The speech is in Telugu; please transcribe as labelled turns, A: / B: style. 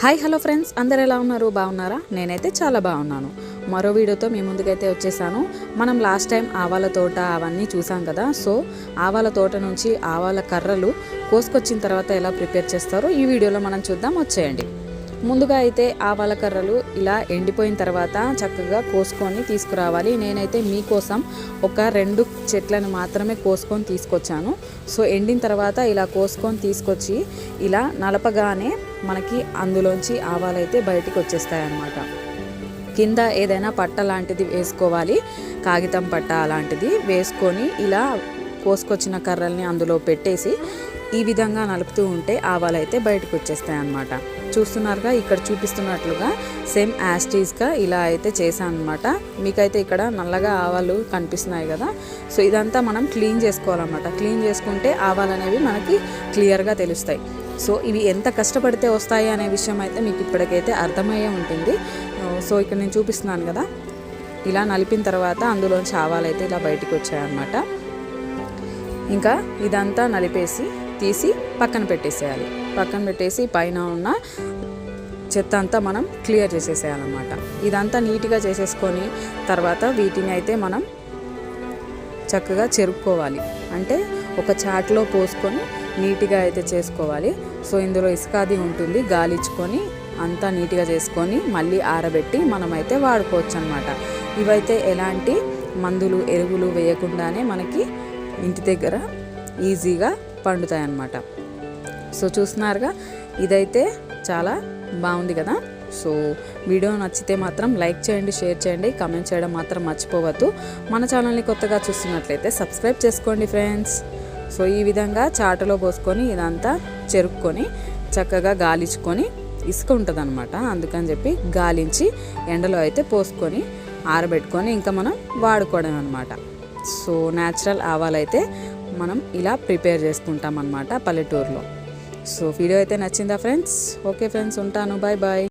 A: Hi hello friends. అందరు ఎలా ఉన్నారు? బాగున్నారా? నేనైతే చాలా బాగున్నాను. మరో వీడియోతో మీ ముందుకైతే వచ్చేసాను. మనం లాస్ట్ టైం ఆవాల తోట అవన్నీ చూసాం కదా? సో ఆవాల తోట నుంచి ఆవాల కర్రలు కోసుకొచ్చిన తర్వాత ఎలా ప్రిపేర్ చేస్తారో ఈ వీడియోలో మనం చూద్దాం. వచ్చేయండి. ముందుగా అయితే ఆవాల కర్రలు ఇలా ఎండిపోయిన తర్వాత చక్కగా కోసుకొని తీసుకురావాలి. నేనైతే మీకోసం ఒక రెండు చెట్లను మాత్రమే కోసుకొని తీసుకొచ్చాను. సో ఎండిన తర్వాత ఇలా కోసుకొని తీసుకొచ్చి ఇలా నలపగానే మనకి అందులోంచి ఆవాలైతే బయటికి వచ్చేస్తాయి అన్నమాట కింద ఏదైనా పట్ట లాంటిది వేసుకోవాలి. కాగితం పట్ట అలాంటిది వేసుకొని ఇలా కోసుకొచ్చిన కర్రల్ని అందులో పెట్టేసి ఈ విధంగా నలుపుతూ ఉంటే ఆవాలు అయితే బయటకు వచ్చేస్తాయి అన్నమాట చూస్తున్నారుగా ఇక్కడ చూపిస్తున్నట్లుగా సేమ్ యాస్టీస్గా ఇలా అయితే చేశాను అనమాట మీకైతే ఇక్కడ నల్లగా ఆవాలు కనిపిస్తున్నాయి కదా. సో ఇదంతా మనం క్లీన్ చేసుకోవాలన్నమాట. క్లీన్ చేసుకుంటే ఆవాలు అనేవి మనకి క్లియర్గా తెలుస్తాయి. సో ఇవి ఎంత కష్టపడితే వస్తాయి అనే విషయం అయితే మీకు ఇప్పటికైతే అర్థమయ్యే ఉంటుంది. సో ఇక్కడ నేను చూపిస్తున్నాను కదా. ఇలా నలిపిన తర్వాత అందులోంచి ఆవాలు అయితే ఇలా బయటకు వచ్చాయన్నమాట ఇంకా ఇదంతా నలిపేసి తీసి పక్కన పెట్టేసేయాలి. పక్కన పెట్టేసి పైన ఉన్న చెత్త అంతా మనం క్లియర్ చేసేసేయాలన్నమాట. ఇదంతా నీట్గా చేసేసుకొని తర్వాత వీటిని అయితే మనం చక్కగా చెరుక్కోవాలి. అంటే ఒక చాట్లో పోసుకొని నీట్గా అయితే చేసుకోవాలి. సో ఇందులో ఇసుకాది ఉంటుంది. గాలిచ్చుకొని అంతా నీట్గా చేసుకొని మళ్ళీ ఆరబెట్టి మనమైతే వాడుకోవచ్చు అనమాట ఇవైతే ఎలాంటి మందులు ఎరువులు వేయకుండానే మనకి ఇంటి దగ్గర ఈజీగా పండుతాయి అన్నమాట సో చూస్తున్నారుగా ఇదైతే చాలా బాగుంది కదా. సో వీడియో నచ్చితే మాత్రం లైక్ చేయండి షేర్ చేయండి కామెంట్ చేయడం మాత్రం మర్చిపోవద్దు. మన ఛానల్ని కొత్తగా చూస్తున్నట్లయితే సబ్స్క్రైబ్ చేసుకోండి ఫ్రెండ్స్. సో ఈ విధంగా చాటలో పోసుకొని ఇదంతా చెరుక్కొని చక్కగా గాలించుకొని ఇసుక ఉంటుంది అనమాట అందుకని చెప్పి గాలించి ఎండలో అయితే పోసుకొని ఆరబెట్టుకొని ఇంకా మనం వాడుకోవడం అనమాట సో న్యాచురల్ ఆవాలైతే మనం ఇలా ప్రిపేర్ చేసుకుంటాం అనమాట పల్లెటూరులో. సో వీడియో అయితే నచ్చిందా ఫ్రెండ్స్? ఓకే ఫ్రెండ్స్ ఉంటాను. Bye bye.